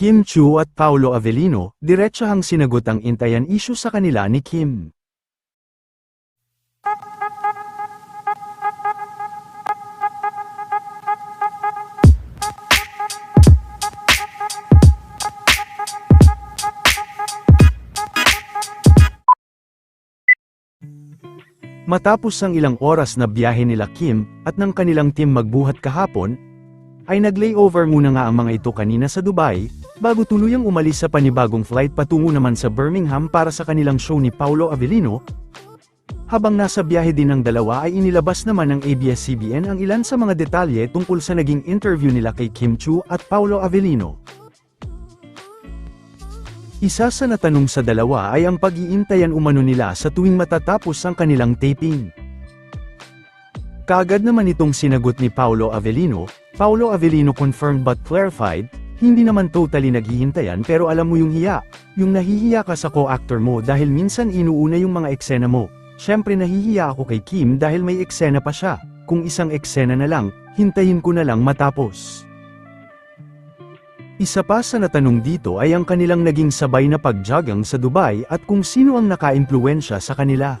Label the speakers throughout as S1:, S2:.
S1: Kim Chu at Paolo Avellino, diretsahang sinagot ang intayan issue sa kanila ni Kim. Matapos ang ilang oras na biyahe nila Kim at ng kanilang team magbuhat kahapon, ay nag-layover muna nga ang mga ito kanina sa Dubai, bago tuluyang umalis sa panibagong flight patungo naman sa Birmingham para sa kanilang show ni Paolo Avellino. Habang nasa biyahe din ng dalawa ay inilabas naman ng ABS-CBN ang ilan sa mga detalye tungkol sa naging interview nila kay Kim Chu at Paolo Avellino. Isa sa natanong sa dalawa ay ang pag-iintayan umano nila sa tuwing matatapos ang kanilang taping. Kaagad naman itong sinagot ni Paolo Avellino, Paolo Avellino confirmed but clarified, hindi naman totally naghihintayan pero alam mo yung hiya, yung nahihiya ka sa co-actor mo dahil minsan inuuna yung mga eksena mo. Siyempre nahihiya ako kay Kim dahil may eksena pa siya, kung isang eksena na lang, hintayin ko na lang matapos. Isa pa sa natanong dito ay ang kanilang naging sabay na pagjagang sa Dubai at kung sino ang naka-impluensya sa kanila.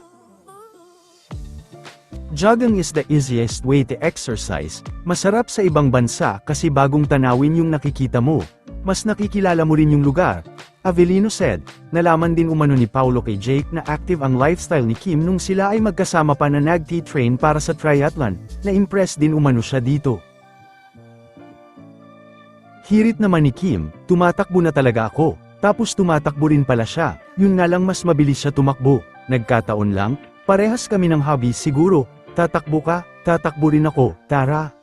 S1: Jogging is the easiest way to exercise, masarap sa ibang bansa kasi bagong tanawin yung nakikita mo, mas nakikilala mo rin yung lugar. Avellino said, nalaman din umano ni Paulo kay Jake na active ang lifestyle ni Kim nung sila ay magkasama pa na nag-train para sa triathlon, na-impress din umano siya dito. Hirit naman ni Kim, tumatakbo na talaga ako, tapos tumatakbo rin pala siya, yun nga lang mas mabilis siya tumakbo, nagkataon lang, parehas kami ng hobby siguro, tatakbo ka, tatakbo rin ako, tara.